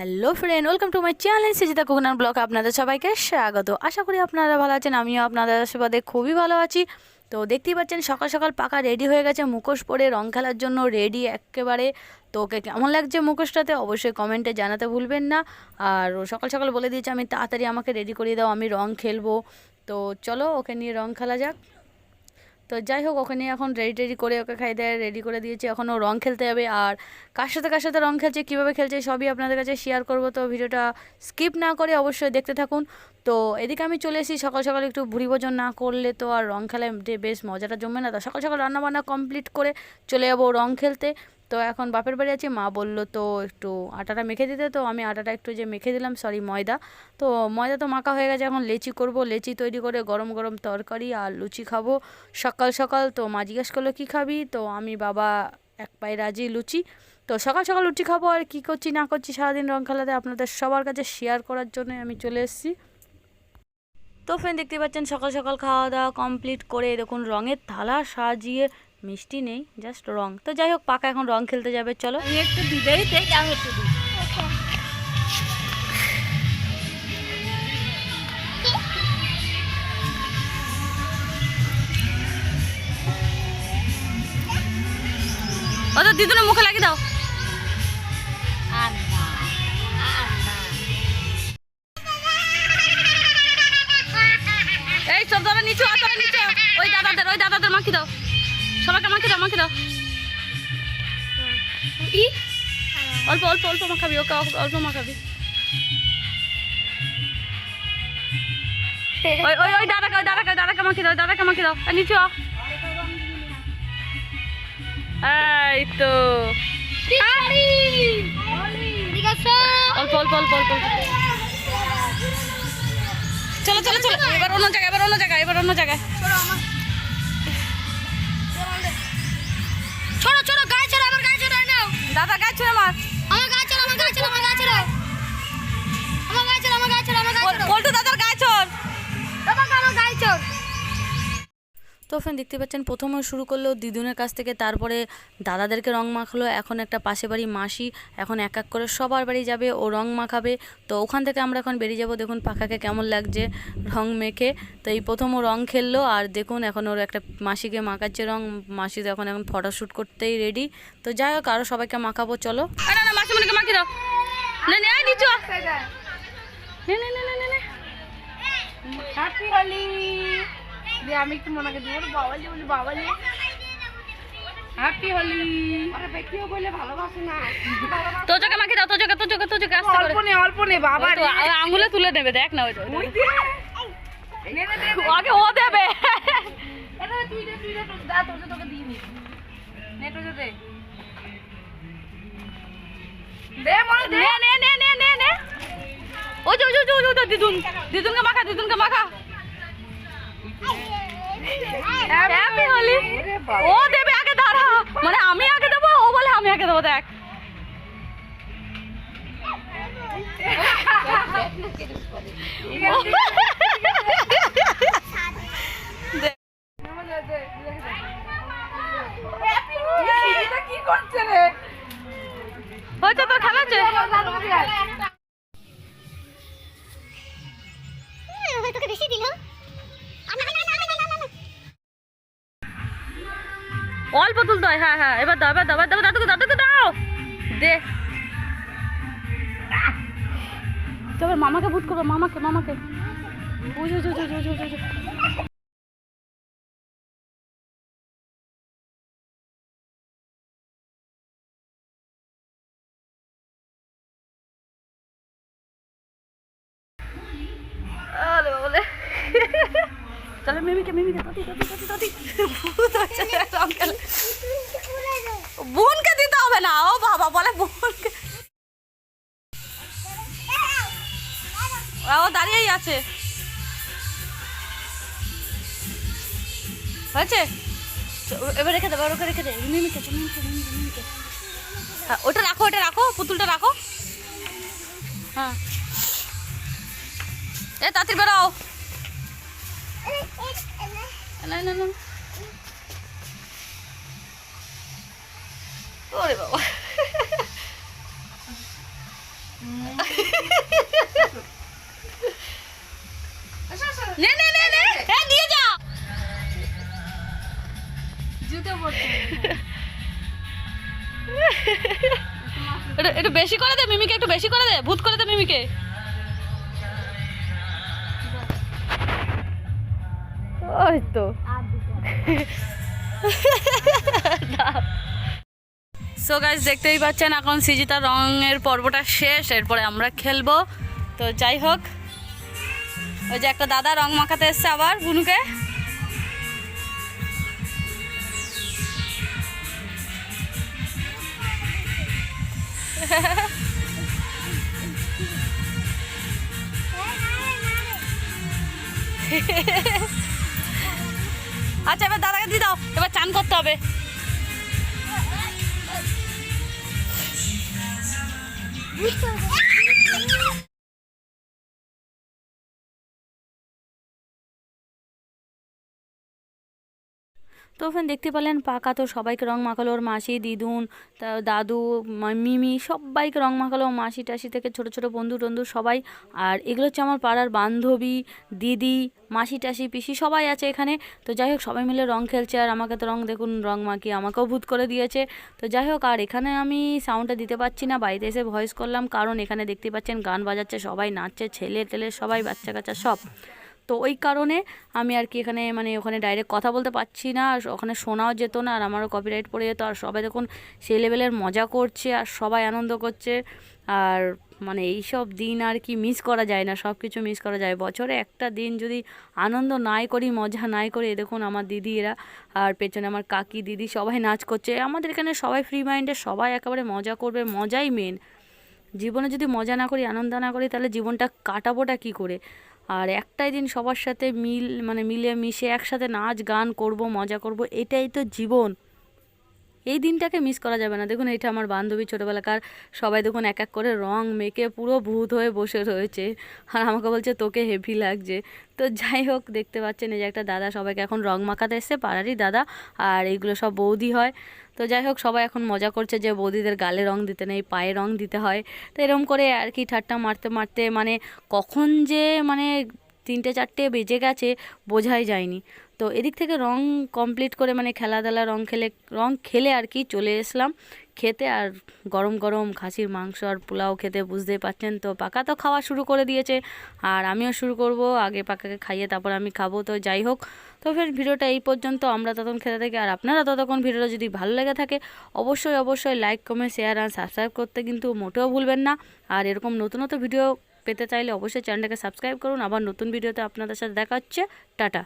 Hello friend, welcome to my channel সিজিতা কুকুনার vlog আপনাদের সবাইকে স্বাগত। আশা করি আপনারা ভালো আছেন, আমিও আপনাদের আশীর্বাদে খুবই ভালো আছি। তো দেখতেই পাচ্ছেন, সকাল সকাল পাকা রেডি হয়ে গেছে, মুখোশ পরে রং খেলার জন্য রেডি একেবারে। তো ওকে কেমন লাগছে মুখোশটাতে অবশ্যই কমেন্টে জানাতে ভুলবেন না। আর সকাল সকাল বলে দিয়েছে, আমি তাড়াতাড়ি আমাকে রেডি করিয়ে দাও, আমি রং খেলব। তো চলো ওকে নিয়ে রং খেলা যাক। তো যাই হোক ওখানে এখন রেডি টেডি করে ওকে খাই দেয় রেডি করে দিয়েছি। এখনও রং খেলতে যাবে আর কার সাথে কার সাথে রং খেলছে, কীভাবে খেলছে, সবই আপনাদের কাছে শেয়ার করব। তো ভিডিওটা স্কিপ না করে অবশ্যই দেখতে থাকুন। তো এদিকে আমি চলে এসেছি। সকাল সকাল একটু ভুড়ি ভোজন না করলে তো আর রং খেলায় বেশ মজাটা জমবে না। তো সকাল সকাল রান্নাবান্না কমপ্লিট করে চলে যাব রং খেলতে। তো এখন বাপের বাড়ি আছি, মা বলল, তো একটু আটাটা মেখে দিতে। তো আমি আটাটা একটু যে মেখে দিলাম সরি ময়দা। তো ময়দা তো মাখা হয়ে গেছে, এখন লেচি করব। লেচি তৈরি করে গরম গরম তরকারি আর লুচি খাব। সকাল সকাল তো মা জিজ্ঞেস করল, কী খাবি? তো আমি, বাবা, এক পায়ে রাজি, লুচি। তো সকাল সকাল লুচি খাব আর কী করছি, না করছি, সারাদিন রং খেলাতে আপনাদের সবার কাছে শেয়ার করার জন্য আমি চলে এসেছি। তো ফ্রেন্ড দেখতে পাচ্ছেন, সকাল সকাল খাওয়া দাওয়া কমপ্লিট করে, দেখুন, রঙের থালা সাজিয়ে মিষ্টি নেই জাস্ট রং। তো যাই হোক, পাকা এখন রং খেলতে যাবে, চলো। একটু দিদাই দেখ মুখে লাগিয়ে দাও। মাখি দাও। ই? অল্প অল্প অল্প মাখাবি ওকে অল্প- অল্প মাখাবি। ওই ওই ওই দাদাকে ওই দাদাকে দাদাকে মাখি দাও দাদাকে মাখি দাও। নিচু। এই তো। অল্প অল্প অল্প। চলো চলো চলো। এবার অন্য জায়গায় এবার অন্য জায়গায় এবার অন্য জায়গায়। দাদা গেছে আমার তো দেখতে পাচ্ছেন প্রথমে শুরু করল দিদুনের কাছ থেকে তারপরে দাদাদেরকে রং মাখলো এখন একটা পাশে বাড়ি মাসি এখন এক এক করে সবার বাড়ি যাবে ও রং মাখাবে। তো ওখান থেকে আমরা এখন বেরিয়ে যাব দেখুন পাখাকে কেমন লাগছে রং মেখে। তো এই প্রথম ও রং খেললো আর দেখুন এখন ওর একটা মাসিকে মাখাচ্ছে রং মাসি তো এখন এখন ফটোশ্যুট করতেই রেডি তো যাই হোক আরও সবাইকে মাখাবো চলো। না না মাসিমণিকে মাখিয়ে দাও। না নে নিচু। নে নে নে নে নে নে। হ্যাপি হোলি আমি একটু মনাকে দিব বাবালি বলি বাবালি হ্যাপি হোলি আরে বেটিও বলে ভালোবাসে না। তো চোখে দাও তো চোখে তো চোখে তো চোখে আসতে করে। অল্প নে অল্প নে বাবা তো তুলে নেবে দেখ না ওই আগে ও দেবে। এটা তুই দে তুই দে দা তোকে তোকে দিয়ে নি। নে তোকে দে দে। মনে দে। নে নে নে নে নে নে। যে ওই ওই যে, ওই যে, ওই যে দিদুন দিদুনকে মাখা দিদুনকে মাখা। হ্যাপি হোলি ও দেবে আগে দাঁড়া। মানে আমি আগে দেবো, ও বলে আমি আগে দেবো, দেখ। দে। অল্প তুলতে হয় হ্যাঁ হ্যাঁ এবার দাও এবার দাও দাও দাদুকে দাদুকে দাও। দে। তবে মামাকে ভুট করব মামাকে মামাকে। ওই যে, ওই যে, চলো মিমিকে মিমিকে দাদি দাদি দাদি দাদি। ভূত রং খেলে। বোনকে দিতে হবে না, ও বাবা, বলে বোনকে। ও দাঁড়িয়েই আছে। হয়েছে? এবার রেখে দেবো ওকে রেখে দে। মিমিকে মিমিকে মিমিকে হ্যাঁ ওটা রাখো ওটা রাখো, পুতুলটা রাখো। হ্যাঁ। এ, তাড়াতাড়ি বেরাও না না না। ওরে বাবা। নে নে নে নে। এ নিয়ে যা। জুতো পড়তে একটু একটু বেশি করে দে মিমিকে একটু বেশি করে দে ভূত করে দে মিমিকে। ওই তো সো গাইজ দেখতেই পাচ্ছেন, এখন সিজিতা রঙের পর্বটা শেষ, এরপরে আমরা খেলব। তো যাই হোক, ওই যে একটা দাদা রং মাখাতে এসছে আবার, বুনুকে। আচ্ছা এবার দাদাকে দিয়ে দাও। এবার চান করতে হবে। তো ওখানে দেখতে পেলেন পাকা তো সবাইকে রং মাখালো ওর মাসি, দিদুন দাদু মিমি, সবাইকে রং মাখালো মাসি টাসি থেকে ছোট ছোট বন্ধু টন্ধু সবাই। আর এগুলো হচ্ছে আমার পাড়ার বান্ধবী, দিদি, মাসি টাসি, পিসি সবাই আছে এখানে। তো যাই হোক, সবাই মিলে রং খেলছে আর আমাকে তো রং দেখুন, রং মাখিয়ে আমাকেও ভূত করে দিয়েছে। তো যাই হোক, আর এখানে আমি সাউন্ডটা দিতে পারছি না, বাড়িতে এসে ভয়েস করলাম। কারণ এখানে দেখতে পাচ্ছেন, গান বাজাচ্ছে সবাই, নাচছে ছেলে টেলে সবাই বাচ্চা কাচ্চা সব। তো ওই কারণে আমি আর কি এখানে মানে ওখানে ডাইরেক্ট কথা বলতে পারছি না, আর ওখানে শোনাও যেত না, আর আমারও কপিরাইট পড়ে যেত, আর সবাই দেখুন সেই লেভেলের মজা করছে, আর সবাই আনন্দ করছে, আর মানে এই সব দিন আর কি মিস করা যায় না সব কিছু মিস করা যায়। বছরে একটা দিন যদি আনন্দ নাই করি, মজা নাই করি দেখুন আমার দিদি এরা, আর পেছনে আমার কাকি দিদি সবাই নাচ করছে, আমাদের এখানে সবাই ফ্রি মাইন্ডে সবাই একেবারে মজা করবে, মজাই মেন জীবনে যদি মজা না করি, আনন্দ না করি, তাহলে জীবনটা কাটাবোটা কি করে? আর একটাই দিন সবার সাথে মিল মানে মিলে মিশে একসাথে নাচ, গান করব, মজা করব, এটাই তো জীবন। এই দিনটাকে মিস করা যাবে না। দেখুন, এটা আমার বান্ধবী ছোটোবেলাকার সবাই দেখুন এক এক করে রং মেখে পুরো ভূত হয়ে বসে রয়েছে। আর আমাকে বলছে, তোকে হেভি লাগছে। তো যাই হোক, দেখতে পাচ্ছেন, এই যে একটা দাদা সবাইকে এখন রং মাখাতে এসছে, পাড়ারই দাদা, আর এইগুলো সব বৌদি হয়। তো যাই হোক, সবাই এখন মজা করছে যে বৌদিদের গালে রং দিতে নেই, পায়ে রং দিতে হয়। তো এরকম করে আর কি ঠাট্টা মারতে মারতে মানে কখন যে মানে তিনটে চারটে বেজে গেছে, বোঝাই যায়নি। তো এদিক থেকে রং কমপ্লিট করে মানে খেলাধুলা, রং খেলে রং খেলে আর কি চলে এসলাম খেতে। আর গরম গরম খাসির মাংস আর পোলাও খেতে বুঝতেই পারছেন তো, পাকা তো খাওয়া শুরু করে দিয়েছে। আর আমিও শুরু করব, আগে পাকাকে খাইয়ে তারপর আমি খাব। তো যাই হোক, তো ফের ভিডিওটা এই পর্যন্ত, আমরা ততক্ষণ খেতে থাকি। আর আপনারা ততক্ষণ ভিডিওটা যদি ভালো লেগে থাকে, অবশ্যই অবশ্যই লাইক কমেন্ট শেয়ার আর সাবস্ক্রাইব করতে কিন্তু মোটেও ভুলবেন না। আর এরকম নতুন নতুন ভিডিও পেতে চাইলে অবশ্যই চ্যানেলটাকে সাবস্ক্রাইব করুন। আবার নতুন ভিডিওতে আপনাদের সাথে দেখা হচ্ছে। টাটা।